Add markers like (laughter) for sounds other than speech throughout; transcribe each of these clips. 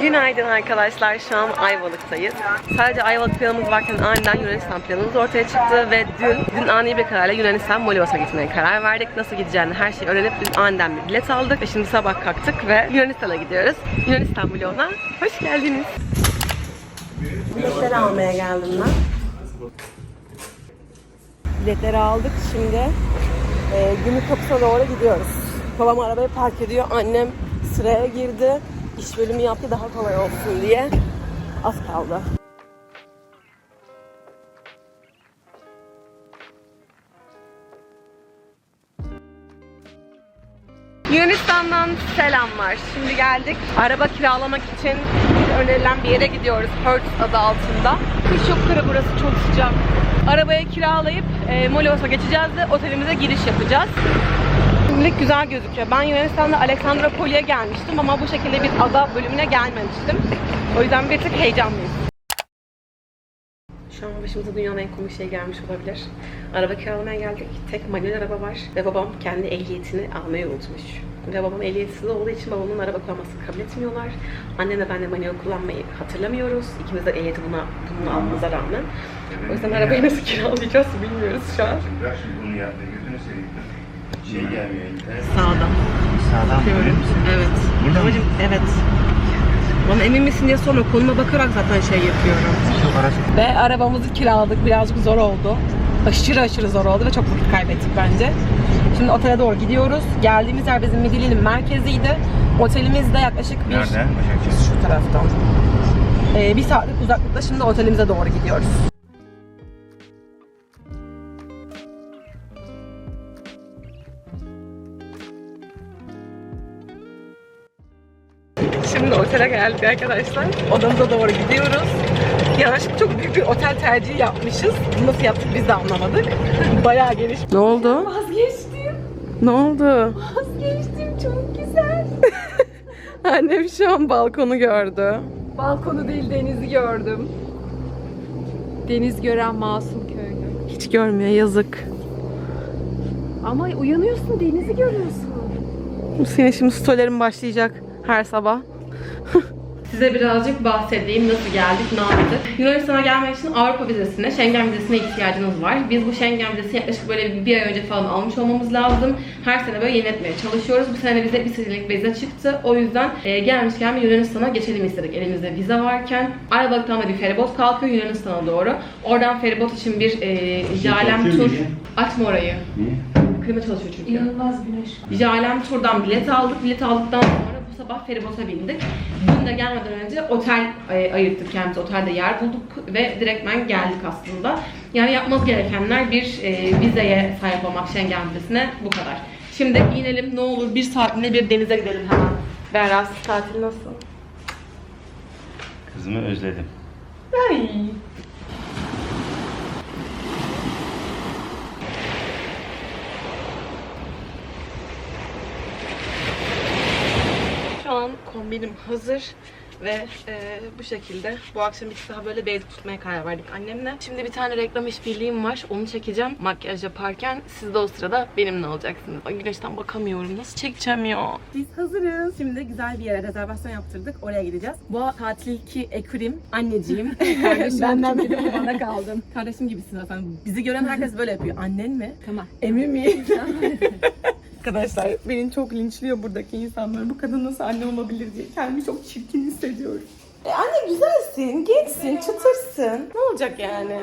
Günaydın arkadaşlar. Şu an Ayvalık'tayız. Sadece Ayvalık planımız varken aniden Yunanistan planımız ortaya çıktı ve dün, dün ani bir kararla Yunanistan Molivos'a gitmeye karar verdik. Nasıl gideceğini her şeyi öğrenip dün aniden bir bilet aldık ve şimdi sabah kalktık ve Yunanistan'a gidiyoruz. Yunanistan bloğuna hoş geldiniz. Biletleri almaya geldim ben. Biletleri aldık. Şimdi e, gümrük kapısına doğru gidiyoruz. Babam arabayı park ediyor. Annem sıraya girdi. İş bölümü yaptı daha kolay olsun diye. Az kaldı. Yunanistan'dan selamlar. Şimdi geldik. Araba kiralamak için önerilen bir yere gidiyoruz. Hertz adı altında. Kış yok kara burası çok sıcak. Arabayı kiralayıp e, Molos'a geçeceğiz ve otelimize giriş yapacağız. Şimdilik güzel gözüküyor. Ben Yunanistan'da Alexandropoli'ye gelmiştim ama bu şekilde bir ada bölümüne gelmemiştim. O yüzden bir tık heyecanlıyım. Şu an başımıza dünyanın en komik şey gelmiş olabilir. Araba kiralamaya geldik. Tek manuel araba var ve babam kendi ehliyetini almayı unutmuş. Ve babam ehliyetsiz olduğu için babamın araba kullanmasını kabul etmiyorlar. Annemle ben de manuel kullanmayı hatırlamıyoruz. İkimiz de ehliyeti buna, bunu almamıza rağmen. O yüzden arabayı nasıl kiralayacağız bilmiyoruz şu an. Şimdi bunu yapma. Gözünü seveyim. Şey gelmiyor. Sağdan. Sağdan misin? Evet. Burada mı? Babacım evet. Bana emin misin diye sorma. Konuma bakarak zaten şey yapıyorum. Çok arası. Ve arabamızı kiraladık. Birazcık zor oldu. Aşırı aşırı zor oldu ve çok vakit kaybettik bence. Şimdi otele doğru gidiyoruz. Geldiğimiz yer bizim Midilli'nin merkeziydi. Otelimiz de yaklaşık bir... Nerede? Başakşehir. Şu taraftan. Ee, bir saatlik uzaklıkta şimdi otelimize doğru gidiyoruz. Şimdi otele geldik arkadaşlar. Odamıza doğru gidiyoruz. Yanlışlıkla çok büyük bir otel tercihi yapmışız. Nasıl yaptık biz de anlamadık. Bayağı geniş. Ne oldu? Vazgeçtim. Ne oldu? Vazgeçtim. Çok güzel. (laughs) Annem şu an balkonu gördü. Balkonu değil denizi gördüm. Deniz gören masum köylü. Hiç görmüyor yazık. Ama uyanıyorsun denizi görüyorsun. Senin şimdi storylerin başlayacak her sabah. (laughs) Size birazcık bahsedeyim nasıl geldik, ne yaptık. Yunanistan'a gelmek için Avrupa vizesine, Schengen vizesine ihtiyacınız var. Biz bu Schengen vizesini yaklaşık böyle bir ay önce falan almış olmamız lazım. Her sene böyle yeniletmeye çalışıyoruz. Bu sene bize bir senelik vize çıktı. O yüzden e, gelmişken bir Yunanistan'a geçelim istedik elimizde vize varken. Ayvalık'tan da bir feribot kalkıyor Yunanistan'a doğru. Oradan feribot için bir e, Jalem Bakıyor tur. Açma orayı. Niye? Klima çalışıyor çünkü. İnanılmaz güneş. Jalem turdan bilet aldık. Bilet aldıktan sabah feribota bindik. Dün de gelmeden önce otel e, ayırttık kendimize. Otelde yer bulduk ve direktmen geldik aslında. Yani yapmamız gerekenler bir e, vizeye sahip olmak Schengen vizesine bu kadar. Şimdi inelim ne olur bir saatinde bir denize gidelim hemen. Beraz tatil nasıl? Kızımı özledim. Ay. An kombinim hazır ve e, bu şekilde bu akşam bir daha böyle basic tutmaya karar verdik annemle. Şimdi bir tane reklam işbirliğim var. Onu çekeceğim makyaj yaparken. Siz de o sırada benimle olacaksınız. Ay güneşten bakamıyorum. Nasıl çekeceğim ya? Biz hazırız. Şimdi güzel bir yere rezervasyon yaptırdık. Oraya gideceğiz. Bu tatilki ekrim anneciğim. (laughs) Kardeşim. Benden biri bana kaldım. (laughs) Kardeşim gibisin zaten. Bizi gören herkes böyle yapıyor. Annen mi? Tamam. Emin miyim? (laughs) Arkadaşlar beni çok linçliyor buradaki insanlar. Bu kadın nasıl anne olabilir diye. Kendimi çok çirkin hissediyorum. E anne güzelsin, gençsin, çıtırsın. Ne olacak yani?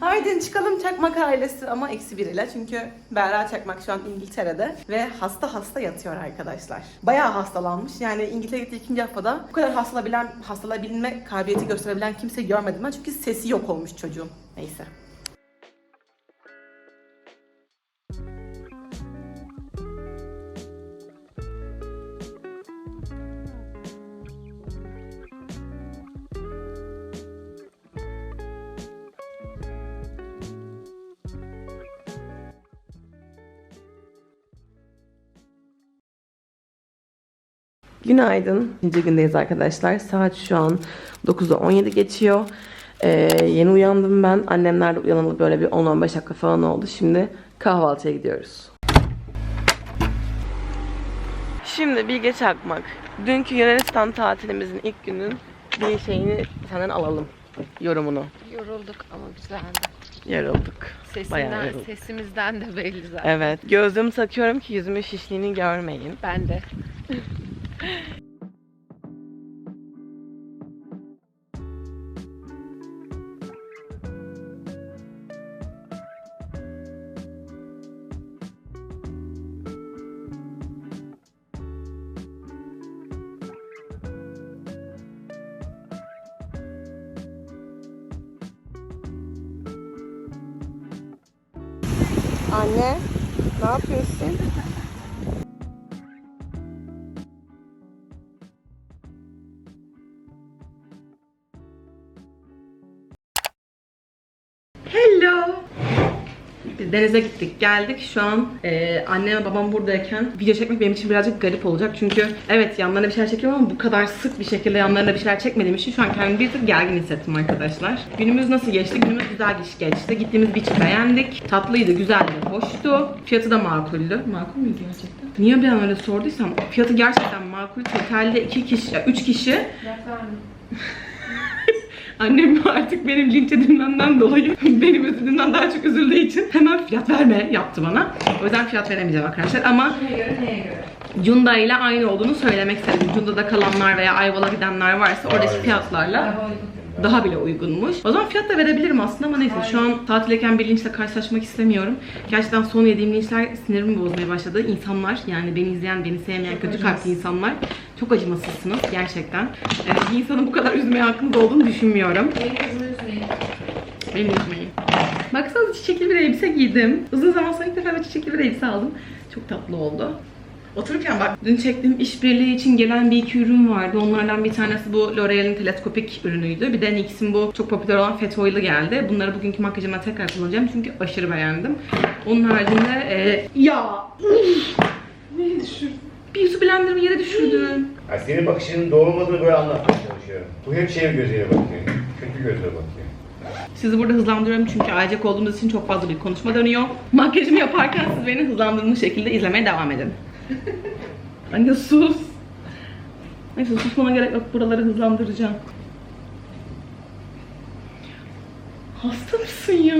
Haydi çıkalım Çakmak ailesi ama eksi bir ile çünkü Berra Çakmak şu an İngiltere'de ve hasta hasta yatıyor arkadaşlar. Bayağı hastalanmış yani İngiltere'ye gittiği ikinci haftada bu kadar hastalabilen, hastalabilme kabiliyeti gösterebilen kimse görmedim ben çünkü sesi yok olmuş çocuğun. Neyse. Günaydın. İkinci gündeyiz arkadaşlar. Saat şu an 9'da 17 geçiyor. Ee, yeni uyandım ben. Annemler de uyanalı böyle bir 10-15 dakika falan oldu. Şimdi kahvaltıya gidiyoruz. Şimdi Bilge Çakmak. Dünkü Yunanistan tatilimizin ilk günün bir şeyini senden alalım. Yorumunu. Yorulduk ama güzeldi. Yorulduk. Bayağı Sesinden, yorulduk. sesimizden de belli zaten. Evet. Gözlüğümü takıyorum ki yüzümün şişliğini görmeyin. Ben de. Anne, ne yapıyorsun? Hello. Biz denize gittik, geldik. Şu an e, annem ve babam buradayken video çekmek benim için birazcık garip olacak. Çünkü evet yanlarına bir şeyler çekiyorum ama bu kadar sık bir şekilde yanlarına bir şeyler çekmediğim için şu an kendimi bir tık gergin hissettim arkadaşlar. Günümüz nasıl geçti? Günümüz güzel geç- geçti. Gittiğimiz beach'i beğendik. Tatlıydı, güzeldi, hoştu. Fiyatı da makuldü. Makul müydü gerçekten? Niye bir an öyle sorduysam fiyatı gerçekten makul. Totalde iki kişi, ya üç kişi (laughs) Annem artık benim linç edilmemden dolayı (laughs) benim üzüldüğümden daha çok üzüldüğü için hemen fiyat verme yaptı bana. O yüzden fiyat veremeyeceğim arkadaşlar ama Cunda ile aynı olduğunu söylemek istedim. Cunda'da kalanlar veya Ayvalık'a gidenler varsa oradaki fiyatlarla daha bile uygunmuş. O zaman fiyat da verebilirim aslında ama neyse şu an tatildeyken bir linçle karşılaşmak istemiyorum. Gerçekten son yediğim linçler sinirimi bozmaya başladı. İnsanlar yani beni izleyen, beni sevmeyen kötü kalpli insanlar çok acımasızsınız gerçekten. Ee, bir insanı bu kadar üzmeye hakkınız olduğunu düşünmüyorum. Beni üzmeyin. Baksanıza çiçekli bir elbise giydim. Uzun zaman sonra ilk defa bir çiçekli bir elbise aldım. Çok tatlı oldu. Otururken bak dün çektiğim işbirliği için gelen bir iki ürün vardı. Onlardan bir tanesi bu L'Oreal'in teleskopik ürünüydü. Bir de NYX'in bu çok popüler olan Fat Oil'ı geldi. Bunları bugünkü makyajıma tekrar kullanacağım çünkü aşırı beğendim. Onun haricinde e, ya Neyi düşürdün? bir su blenderımı yere düşürdüm. Ya senin bakışının doğru olmadığını böyle anlatmaya çalışıyorum. Bu hep şey gözüyle bakıyor. Kötü gözle bakıyor. Sizi burada hızlandırıyorum çünkü ailecek olduğumuz için çok fazla bir konuşma dönüyor. Makyajımı yaparken siz beni hızlandırılmış şekilde izlemeye devam edin. (laughs) Anne sus. Neyse susmana gerek yok. Buraları hızlandıracağım. Hasta mısın ya?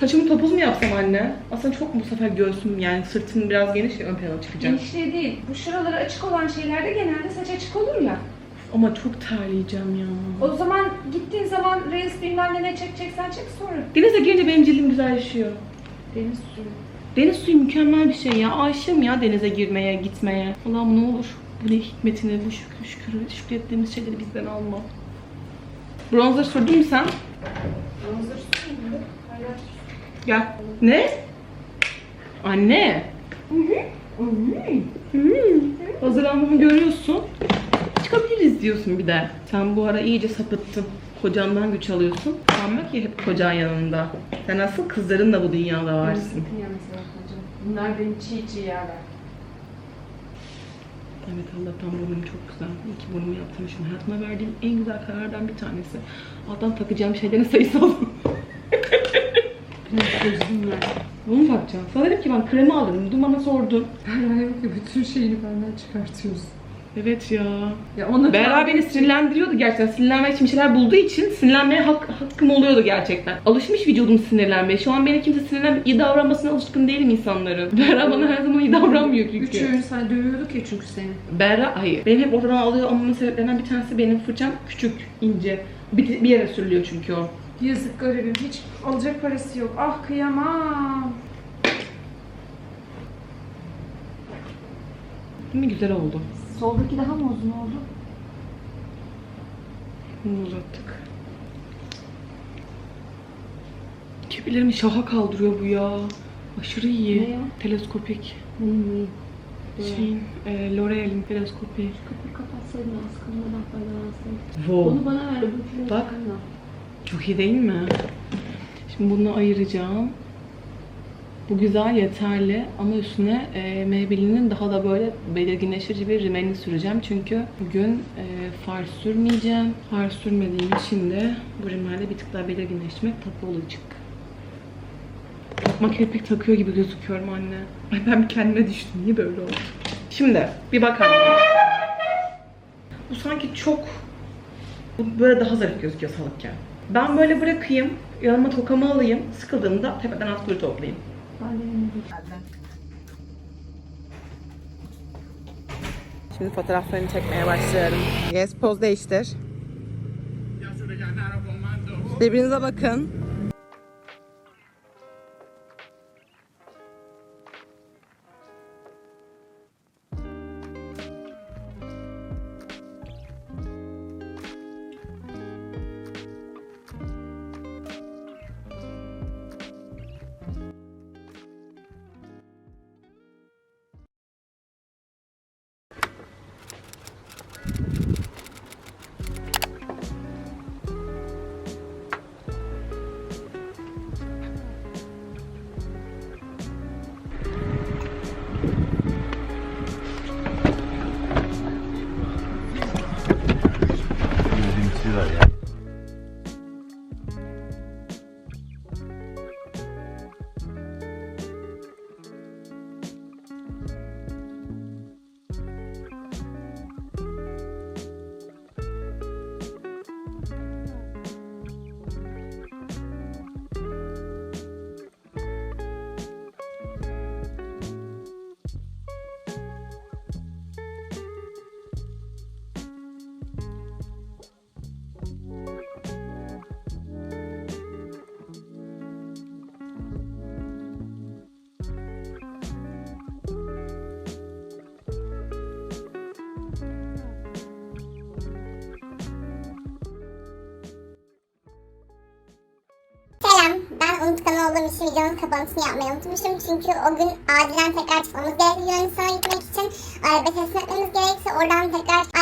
Saçımı topuz mu yapsam anne? Aslında çok bu sefer göğsüm yani sırtım biraz geniş ya ön plana çıkacak. Bir şey değil. Bu şuraları açık olan şeylerde genelde saç açık olur ya. Ama çok terleyeceğim ya. O zaman gittiğin zaman reis bilmem ne ne çekeceksen çek sonra. Denize girince benim cildim güzelleşiyor. Deniz suyu. Deniz suyu mükemmel bir şey ya. Aşığım ya denize girmeye, gitmeye. Allah'ım ne olur bu ne hikmetini, bu şükür, şükür, şükrettiğimiz şeyleri bizden alma. Bronzer sürdün mü sen? Bronzer? Hayır. Gel. Ne? Anne. Hı hı. Hı. Hazırlandığımı görüyorsun. Çıkabiliriz diyorsun bir de. Sen bu ara iyice sapıttın. Kocandan güç alıyorsun. Sanma ki hep kocan yanında. Sen asıl kızlarınla bu dünyada varsın. Bunlar beni çiğ çiğ yerler. Evet Allah'tan burnum çok güzel. İyi ki burnumu yaptırmışım. Hayatıma verdiğim en güzel karardan bir tanesi. Alttan takacağım şeylerin sayısı oldu. (laughs) Bunu takacağım? Sana dedim ki ben kremi alırım. Dün bana sordun. Hayır ki bütün şeyini benden çıkartıyorsun. Evet ya. Ya ona Berra beni sinirlendiriyordu gerçekten. Sinirlenmek için bir şeyler bulduğu için sinirlenmeye hak, hakkım oluyordu gerçekten. Alışmış vücudum sinirlenmeye. Şu an beni kimse sinirlen iyi davranmasına alışkın değilim insanların. (laughs) Berra bana her zaman iyi davranmıyor çünkü. Üç öğün sana dövüyorduk ya çünkü seni. Berra hayır. Benim hep ortadan alıyor olmamın sebeplerinden bir tanesi benim fırçam küçük, ince. Bir, bir yere sürülüyor çünkü o. Yazık garibim. Hiç alacak parası yok. Ah kıyamam. Değil mi? Güzel oldu. Soldaki daha mı uzun oldu? Bunu uzattık. Kirpilerimi şaha kaldırıyor bu ya. Aşırı iyi. Ne o? Teleskopik. Hmm. Şeyin, e, L'Oreal'in teleskopi. Kapıyı kapatsaydın az kalmadan faydalansaydın. Wow. Onu bana ver. Bak. Çok iyi değil mi? Şimdi bunu ayıracağım. Bu güzel, yeterli ama üstüne e, Maybelline'in daha da böyle belirginleştirici bir rimelini süreceğim. Çünkü bugün e, far sürmeyeceğim. Far sürmediğim için de bu rimelle bir tık daha belirginleştirmek tatlı olacak. Yapma kirpik takıyor gibi gözüküyorum anne. Ay ben kendime düştüm. Niye böyle oldu? Şimdi bir bakalım. Bu sanki çok bu böyle daha zarif gözüküyor salıkken. Ben böyle bırakayım, yanıma tokamı alayım, sıkıldığımda tepeden at kuru toplayayım. Şimdi fotoğraflarını çekmeye başlıyorum. Yes, poz değiştir. Birbirinize bakın. Unutkan olduğum için videonun kapanışını yapmayı unutmuşum. Çünkü o gün acilen tekrar çıkmamız gerekti Yunanistan'a gitmek için. Araba teslim etmemiz gerekti. Oradan tekrar